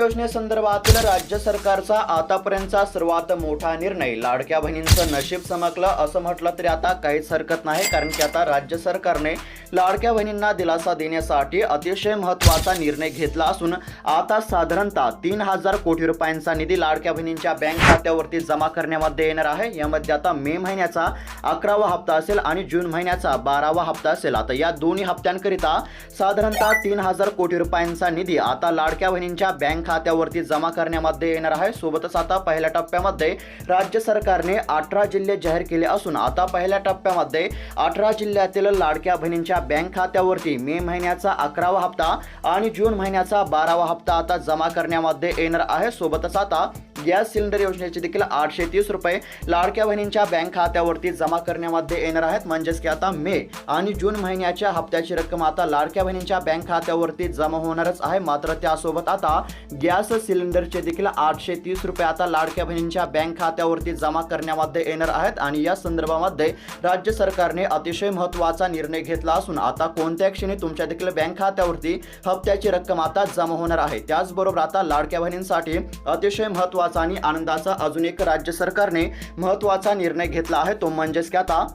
योजनेसंदर्भातील राज्य सरकारचा आतापर्यंतचा सर्वात मोठा निर्णय. लाडक्या बहिणींचं नशीब चमकलं असं म्हटलं तरी आता काहीच हरकत नाही कारण की आता राज्य सरकारने लाडक्या बहिणींना दिलासा देण्यासाठी अतिशय महत्त्वाचा निर्णय घेतला असून आता साधारणतः तीन हजार कोटी रुपयांचा निधी लाडक्या बहिणींच्या बँक खात्यावरती जमा करण्यामध्ये येणार आहे. यामध्ये आता मे महिन्याचा अकरावा हप्ता असेल आणि जून महिन्याचा बारावा हप्ता असेल. आता या दोन्ही हप्त्यांकरिता साधारणतः तीन हजार कोटी रुपयांचा निधी आता लाडक्या बहिणींच्या बँक खात्यावरती जमा करण्यामध्ये येणार आहे. सोबतच आता पहिल्या टप्प्यामध्ये राज्य सरकारने अठरा जिल्हे जाहीर केले असून आता पहिल्या टप्प्यामध्ये अठरा जिल्ह्यातील लाडक्या बहिणींच्या बँक खात्यावरती मे महिन्याचा अकरावा हप्ता आणि जून महिन्याचा बारावा हप्ता आता जमा करण्यामध्ये येणार आहे. सोबतच आता गॅस सिलेंडर योजनेचे देखील आठशे तीस रुपये लाडक्या बहिणींच्या बँक खात्यावरती जमा करण्यामध्ये येणार आहेत. म्हणजेच की आता मे आणि जून महिन्याच्या हप्त्याची रक्कम आता लाडक्या बहिणींच्या बँक खात्यावरती जमा होणारच आहे. मात्र त्यासोबत आता गॅस सिलेंडरचे देखील आठशे तीस रुपये आता लाडक्या बहिणींच्या बँक खात्यावरती जमा करण्यामध्ये येणार आहेत आणि या संदर्भामध्ये राज्य सरकारने अतिशय महत्त्वाचा निर्णय घेतला असून आता कोणत्या क्षणी तुमच्या देखील बँक खात्यावरती हप्त्याची रक्कम आता जमा होणार आहे. त्याचबरोबर आता लाडक्या बहिणींसाठी अतिशय महत्त्वाचा आणि आनंदाचा अजून एक राज्य सरकारने महत्त्वाचा निर्णय घेतला आहे तो म्हणजेच की आता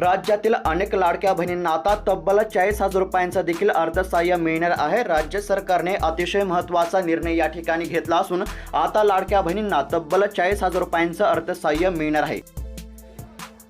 राज्यातील अनेक लाडक्या बहिणींना आता तब्बल चाळीस हजार रुपयांचा देखील अर्थसहाय्य मिळणार आहे. राज्य सरकारने अतिशय महत्त्वाचा निर्णय या ठिकाणी घेतला असून आता लाडक्या बहिणींना तब्बल चाळीस हजार रुपयांचं अर्थसहाय्य मिळणार आहे.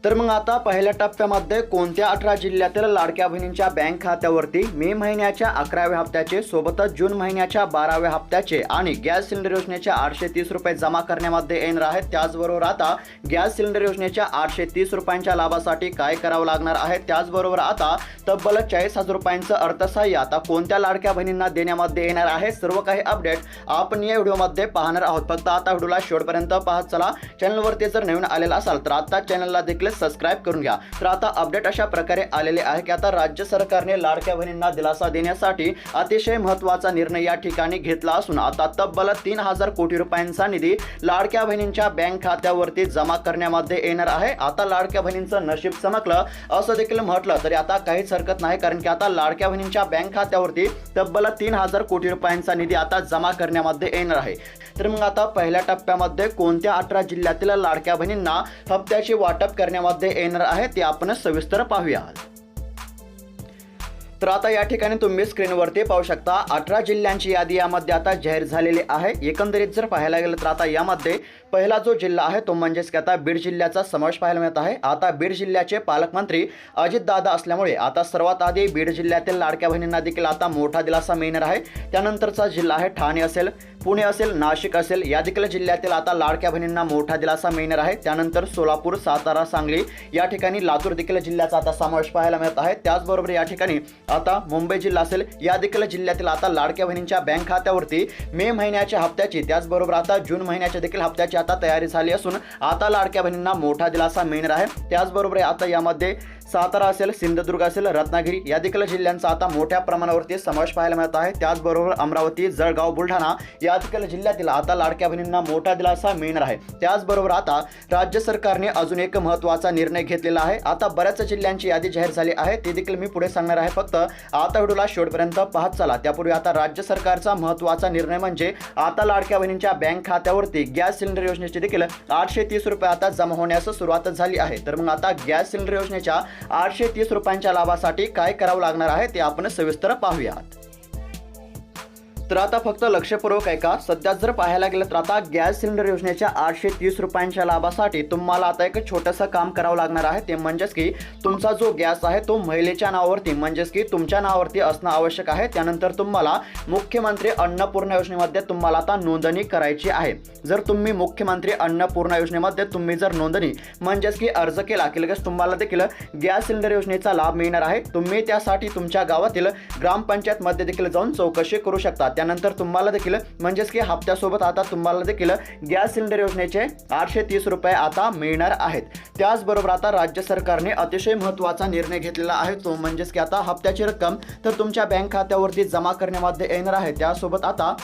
तर मग आता पहिल्या टप्प्यामध्ये कोणत्या अठरा जिल्ह्यातील लाडक्या बहिणींच्या बँक खात्यावरती मे महिन्याच्या अकराव्या हप्त्याचे सोबतच जून महिन्याच्या बाराव्या हप्त्याचे आणि गॅस सिलेंडर योजनेच्या आठशे तीस रुपये जमा करण्यामध्ये येणार आहेत. त्याचबरोबर आता गॅस सिलेंडर योजनेच्या आठशे तीस रुपयांच्या लाभासाठी काय करावं लागणार आहे? त्याचबरोबर आता तब्बल चाळीस हजार रुपयांचं अर्थसहाय्य आता कोणत्या लाडक्या बहिणींना देण्यामध्ये येणार आहे? सर्व काही अपडेट आपण या व्हिडिओमध्ये पाहणार आहोत. फक्त आता व्हिडिओला शेवटपर्यंत पाहत चला. चॅनलवरती जर नवीन आलेला असाल तर आता चॅनलला देखील सबस्क्राईब करून घ्या. तर आता अपडेट अशा प्रकारे आलेले आहे की आता राज्य सरकारने लाडक्या बहिणींना दिलासा देण्यासाठी अतिशय महत्त्वाचा निर्णय या ठिकाणी घेतला असून आता तब्बल तीन हजार कोटी रुपयांचा निधी लाडक्या बहिणींच्या बँक खात्यावरती जमा करण्यामध्ये येणार आहे. आता लाडक्या बहिणींचं नशीब चमकलं असं देखील म्हटलं तरी आता काहीच हरकत नाही कारण की आता लाडक्या बहिणींच्या बँक खात्यावरती तब्बल तीन हजार कोटी रुपयांचा निधी आता जमा करण्यामध्ये येणार आहे. तर मग आता पहिल्या टप्प्यामध्ये कोणत्या अठरा जिल्ह्यातील लाडक्या बहिणींना हप्त्याचे वाटप करण्या करण्यामध्ये येणार आहे ते आपण सविस्तर पाहूया तर आता या ठिकाणी तुम्ही स्क्रीनवरती पाहू शकता अठरा जिल्ह्यांची यादी यामध्ये आता जाहीर झालेली आहे. एकंदरीत जर पाहायला गेलं तर आता यामध्ये पहिला जो जिल्हा आहे तो म्हणजेच की आता बीड जिल्ह्याचा समावेश पाहायला मिळत आहे. आता बीड जिल्ह्याचे पालकमंत्री अजितदादा असल्यामुळे आता सर्वात आधी बीड जिल्ह्यातील लाडक्या बहिणींना देखील आता मोठा दिलासा मिळणार आहे. त्यानंतरचा जिल्हा आहे ठाणे असेल पुणे असेल नाशिक असेल या देखील जिल्ह्यातील आता लाडक्या बहिणींना मोठा दिलासा मिळणार आहे. त्यानंतर सोलापूर सातारा सांगली या ठिकाणी लातूर देखील जिल्ह्याचा आता समावेश पाहायला मिळत आहे. त्याचबरोबर या ठिकाणी आता मुंबई जिल्हा असेल या देखील जिल्ह्यातील आता लाडक्या बहिणींच्या बँक खात्यावरती मे महिन्याच्या हप्त्याची त्याचबरोबर आता जून महिन्याच्या देखील हप्त्याची आता तयारी झाली असून आता लाडक्या बहिणींना मोठा दिलासा मिळणार आहे. त्याचबरोबर आता यामध्ये सातारा असेल सिंधुदुर्ग असेल रत्नागिरी या देखील जिल्ह्यांचा आता मोठ्या प्रमाणावरती समावेश पाहायला मिळत आहे. त्याचबरोबर अमरावती जळगाव बुलढाणा या देखील जिल्ह्यातील आता लाडक्या बहिणींना मोठा दिलासा मिळणार आहे. त्याचबरोबर आता राज्य सरकारने अजून एक महत्त्वाचा निर्णय घेतलेला आहे. आता बऱ्याच जिल्ह्यांची यादी जाहीर झाली आहे. ते देखील मी पुढे सांगणार आहे. फक्त आता व्हिडिओला शेवटपर्यंत पाहत चला. त्यापूर्वी आता राज्य सरकारचा महत्त्वाचा निर्णय म्हणजे आता लाडक्या बहिणींच्या बँक खात्यावरती गॅस सिलेंडर योजनेचे देखील आठशे तीस रुपये आता जमा होण्यास सुरुवात झाली आहे. तर मग आता गॅस सिलेंडर योजनेच्या आठशे तीस रुपयांच्या लाभासाठी काय करावं लागणार आहे ते आपण सविस्तर पाहूयात. तर आता फक्त लक्षपूर्वक ऐका. सध्या जर पाहायला गेलं तर आता गॅस सिलेंडर योजनेच्या आठशे तीस रुपयांच्या लाभासाठी तुम्हाला आता एक छोटंसं काम करावं लागणार आहे. ते म्हणजेच की तुमचा जो गॅस आहे तो महिलेच्या नावावरती म्हणजेच की तुमच्या नावावरती असणं आवश्यक आहे. त्यानंतर तुम्हाला मुख्यमंत्री अन्नपूर्णा योजनेमध्ये तुम्हाला आता नोंदणी करायची आहे. जर तुम्ही मुख्यमंत्री अन्नपूर्णा योजनेमध्ये तुम्ही जर नोंदणी म्हणजेच की अर्ज केला की लगेच तुम्हाला देखील गॅस सिलेंडर योजनेचा लाभ मिळणार आहे तुम्ही त्यासाठी तुमच्या गावातील ग्रामपंचायतमध्ये देखील जाऊन चौकशी करू शकता. त्यानंतर तुम्हाला देखील म्हणजेच की हप्त्यासोबत आता तुम्हाला देखील गॅस सिलेंडर योजनेचे आठशे तीस रुपये आता मिळणार आहेत. त्याचबरोबर आता राज्य सरकारने अतिशय महत्त्वाचा निर्णय घेतलेला आहे तो म्हणजेच की आता हप्त्याची रक्कम तर तुमच्या बँक खात्यावरती जमा करण्यामध्ये येणार आहे. त्यासोबत आता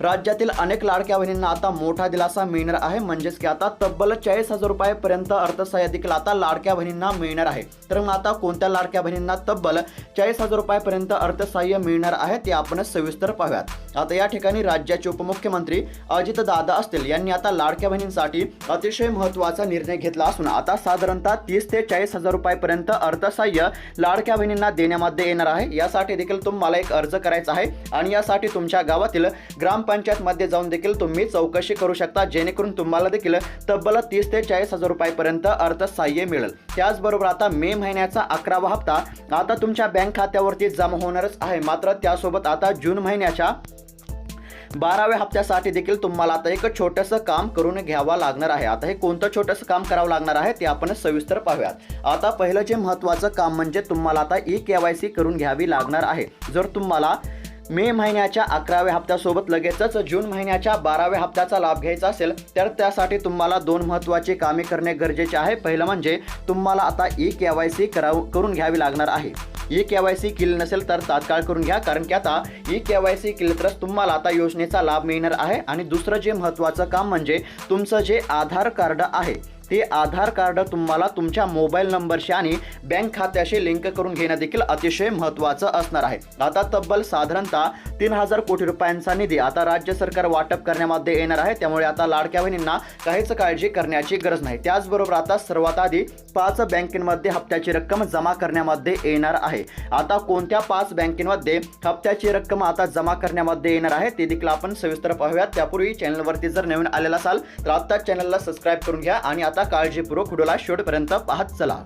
राज्यातील अनेक लाडक्या बहिणींना आता मोठा दिलासा मिळणार आहे. म्हणजेच की आता तब्बल चाळीस हजार रुपयापर्यंत अर्थसहाय्य देखील आता लाडक्या बहिणींना मिळणार आहे. तर मग आता कोणत्या लाडक्या बहिणींना तब्बल चाळीस हजार रुपयापर्यंत अर्थसहाय्य मिळणार आहे ते आपण सविस्तर पाहूयात. आता या ठिकाणी राज्याचे उपमुख्यमंत्री अजित दादा असतील. यांनी आता लाडक्या बहिणींसाठी अतिशय महत्त्वाचा निर्णय घेतला असून आता साधारणतः तीस ते चाळीस हजार रुपयापर्यंत अर्थसहाय्य लाडक्या बहिणींना देण्यामध्ये येणार आहे. यासाठी देखील तुम्हाला एक अर्ज करायचा आहे आणि यासाठी तुमच्या गावातील ग्राम ग्रामपंचायतमध्ये जाऊन देखील तुम्ही चौकशी करू शकता. जेणेकरून तुम्हाला देखील तब्बल तीस ते चाळीस हजार रुपयापर्यंत अर्थसहाय्य मिळेल. त्याचबरोबर आता मे महिन्याचा अकरावा हप्ता आता तुमच्या बँक खात्यावरती जमा होणारच आहे. मात्र त्यासोबत आता जून महिन्याच्या बाराव्या हप्त्यासाठी देखील तुम्हाला आता एक छोटंसं काम करून घ्यावं लागणार आहे. आता हे कोणतं छोटंसं काम करावं लागणार आहे ते आपण सविस्तर पाहूयात. आता पहिलं जे महत्त्वाचं काम म्हणजे तुम्हाला आता ई के वाय सी करून घ्यावी लागणार आहे. जर तुम्हाला मे महिन्याच्या अकराव्या हप्त्यासोबत लगेचच जून महिन्याच्या बाराव्या हप्त्याचा लाभ घ्यायचा असेल तर त्यासाठी तुम्हाला दोन महत्त्वाची कामे करणे गरजेचे आहे. पहिलं म्हणजे तुम्हाला आता ई के वाय सी कराव करून घ्यावी लागणार आहे. ई के वाय सी केली नसेल तर तात्काळ करून घ्या कारण की आता ई के वाय सी केली तरच तुम्हाला आता योजनेचा लाभ मिळणार आहे. आणि दुसरं जे महत्त्वाचं काम म्हणजे तुमचं जे आधार कार्ड आहे ते आधार कार्ड तुम्हाला तुमच्या मोबाईल नंबरशी आणि बँक खात्याशी लिंक करून घेणं देखील अतिशय महत्त्वाचं असणार आहे. आता तब्बल साधारणतः तीन हजार कोटी रुपयांचा निधी आता राज्य सरकार वाटप करण्यामध्ये येणार आहे. त्यामुळे आता लाडक्या बहिणींना काहीच काळजी करण्याची गरज नाही. त्याचबरोबर आता सर्वात आधी पाच बँकेमध्ये हप्त्याची रक्कम जमा करण्यामध्ये येणार आहे. आता कोणत्या पाच बँकेमध्ये हप्त्याची रक्कम आता जमा करण्यामध्ये येणार आहे ते देखील आपण सविस्तर पाहूयात. त्यापूर्वी चॅनलवरती जर नवीन आलेला असाल तर आता चॅनलला सबस्क्राईब करून घ्या आणि आता काळजीपूर्वक व्हिडिओला शेवटपर्यंत पाहत चला.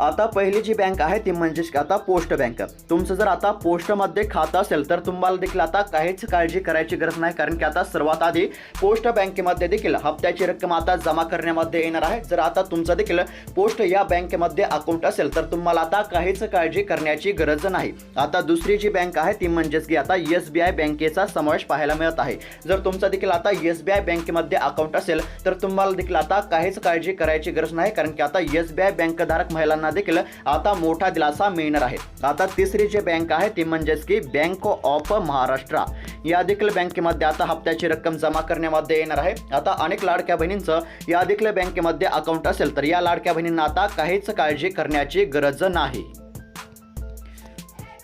आता पहिली जी बँक आहे ती म्हणजेच की आता पोस्ट बँक तुमचं जर आता पोस्टमध्ये खातं असेल तर तुम्हाला देखील आता काहीच काळजी करायची गरज नाही कारण की आता सर्वात आधी पोस्ट बँकेमध्ये देखील हप्त्याची रक्कम आता जमा करण्यामध्ये येणार आहे. जर आता तुमचं देखील पोस्ट या बँकेमध्ये अकाउंट असेल तर तुम्हाला आता काहीच काळजी करण्याची गरज नाही. आता दुसरी जी बँक आहे ती म्हणजेच की आता एस बी आय बँकेचा समावेश पाहायला मिळत आहे. जर तुमचा देखील आता एस बी आय बँकेमध्ये अकाउंट असेल तर तुम्हाला देखील आता काहीच काळजी करायची गरज नाही कारण की आता एस बी आय बँकधारक महिलांना देखील आता मोठा दिलासा मिळणार आहे. आता तिसरी जी बँक आहे ती म्हणजेच की बँक ऑफ महाराष्ट्र या देखील बँकेमध्ये आता हप्त्याची रक्कम जमा करण्यामध्ये येणार आहे. आता अनेक लाडक्या बहिणींचं या देखील बँकेमध्ये अकाउंट असेल तर या लाडक्या बहिणींना आता काहीच काळजी करण्याची गरज नाही.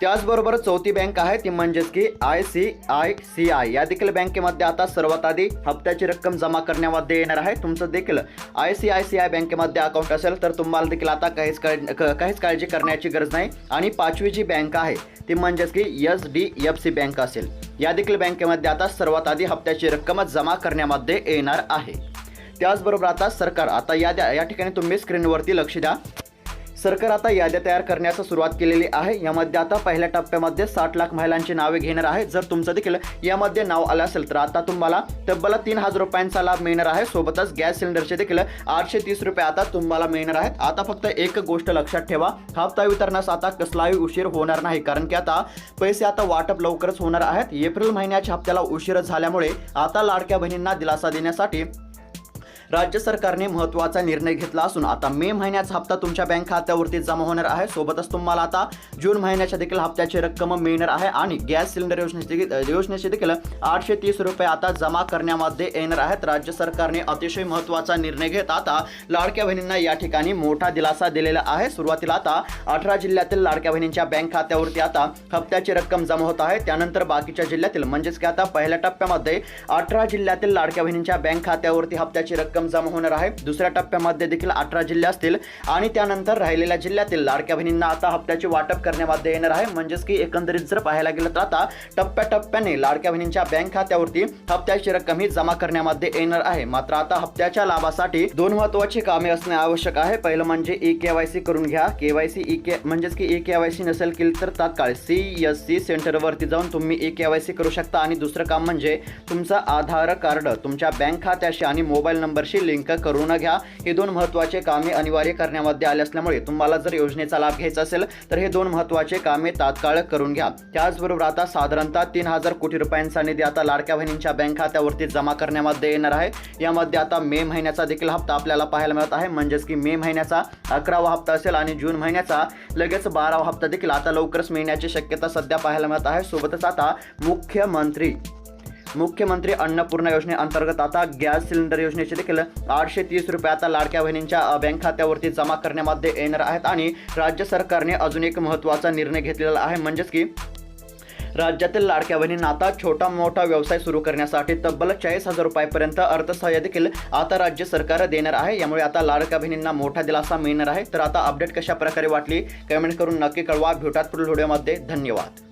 त्याचबरोबर चौथी बँक आहे ती म्हणजेच की I C I C I. या देखील बँकेमध्ये आता सर्वात आधी हप्त्याची रक्कम जमा करण्यामध्ये येणार आहे. तुमचं देखील I C I C I बँकेमध्ये अकाउंट असेल तर तुम्हाला देखील आता काहीच काळ क- काहीच काळजी करण्याची गरज नाही. आणि पाचवी जी बँक आहे ती म्हणजेच की S D F C bank असेल. या देखील बँकेमध्ये आता सर्वात आधी हप्त्याची रक्कम जमा करण्यामध्ये येणार आहे. त्याचबरोबर आता सरकार आता या या ठिकाणी तुम्ही स्क्रीनवरती लक्ष द्या. सरकार आता याद्या तयार करण्यास सुरुवात केलेली आहे. यामध्ये आता पहिल्या टप्प्यामध्ये साठ लाख महिलांची नावे घेणार आहे. जर तुमचं देखील यामध्ये नाव आलं असेल तर आता तुम्हाला तब्बल तीन हजार रुपयांचा लाभ मिळणार आहे. सोबतच गॅस सिलेंडरचे देखील आठशे तीस रुपये आता तुम्हाला मिळणार आहेत. आता फक्त एक गोष्ट लक्षात ठेवा. हप्ता वितरणास आता कसलाही उशीर होणार नाही. कारण की आता पैसे आता वाटप लवकरच होणार आहेत. एप्रिल महिन्याच्या हप्त्याला उशीर झाल्यामुळे आता लाडक्या बहिणींना दिलासा देण्यासाठी राज्य सरकारने महत्त्वाचा निर्णय घेतला असून आता मे महिन्याचा हप्ता तुमच्या बँक खात्यावरती जमा होणार आहे. सोबतच तुम्हाला आता जून महिन्याच्या देखील हप्त्याची रक्कम मिळणार आहे आणि गॅस सिलेंडर योजनेची देखील- योजनेचे देखील आठशे तीस रुपये आता जमा करण्यामध्ये येणार आहेत. राज्य सरकारने अतिशय महत्त्वाचा निर्णय घेत आता लाडक्या बहिणींना या ठिकाणी मोठा दिलासा दिलेला आहे. सुरुवातीला आता अठरा जिल्ह्यातील लाडक्या बहिणींच्या बँक खात्यावरती आता हप्त्याची रक्कम जमा होत आहे. त्यानंतर बाकीच्या जिल्ह्यातील म्हणजेच की आता पहिल्या टप्प्यामध्ये अठरा जिल्ह्यातील लाडक्या बहिणींच्या बँक खात्यावरती हप्त्याची रक्कम जमा होणार आहे. दुसऱ्या टप्प्यामध्ये देखील अठरा जिल्हे असतील आणि त्यानंतर राहिलेल्या जिल्ह्यातील लाडक्या बहिणींना आता हप्त्याचे वाटप करण्यामध्ये येणार आहे. म्हणजेच की एकंदरीत जर पाहायला गेलं तर आता टप्प्याटप्प्याने लाडक्या बहिणींच्या बँक खात्यावरती हप्त्याची रक्कम ही जमा करण्यामध्ये येणार आहे. मात्र आता हप्त्याच्या लाभासाठी दोन महत्वाची कामे असणे आवश्यक आहे. पहिलं म्हणजे ई केवायसी करून घ्या. केवायसी ई के म्हणजेच की ई केवायसी नसेल केली तर तात्काळ सी एस सी सेंटरवरती जाऊन तुम्ही ई केवायसी करू शकता. आणि दुसरं काम म्हणजे तुमचं आधार कार्ड तुमच्या बँक खात्याशी आणि मोबाईल नंबर नंबरशी लिंक करून घ्या. हे दोन महत्त्वाचे कामे अनिवार्य करण्यामध्ये आले असल्यामुळे तुम्हाला जर योजनेचा लाभ घ्यायचा असेल तर हे दोन महत्त्वाचे कामे तात्काळ करून घ्या. त्याचबरोबर आता साधारणतः तीन हजार कोटी रुपयांचा निधी आता लाडक्या बहिणींच्या बँक खात्यावरती जमा करण्यामध्ये येणार आहे. यामध्ये आता मे महिन्याचा देखील हप्ता आपल्याला पाहायला मिळत आहे. म्हणजेच की मे महिन्याचा अकरावा हप्ता असेल आणि जून महिन्याचा लगेच बारावा हप्ता देखील आता लवकरच मिळण्याची शक्यता सध्या पाहायला मिळत आहे. सोबतच आता मुख्यमंत्री मुख्यमंत्री अन्नपूर्णा योजनेअंतर्गत आता गॅस सिलेंडर योजनेचे देखील आठशे तीस रुपये आता लाडक्या बहिणींच्या बँक खात्यावरती जमा करण्यामध्ये येणार आहेत आणि राज्य सरकारने अजून एक महत्त्वाचा निर्णय घेतलेला आहे. म्हणजेच की राज्यातील लाडक्या बहिणींना आता छोटा मोठा व्यवसाय सुरू करण्यासाठी तब्बल चाळीस हजार रुपयापर्यंत अर्थसहाय्य देखील आता राज्य सरकार देणार आहे. यामुळे आता लाडक्या बहिणींना मोठा दिलासा मिळणार आहे. तर आता अपडेट कशा प्रकारे वाटली? कमेंट करून नक्की कळवा. भेटात पुढील व्हिडिओमध्ये. धन्यवाद.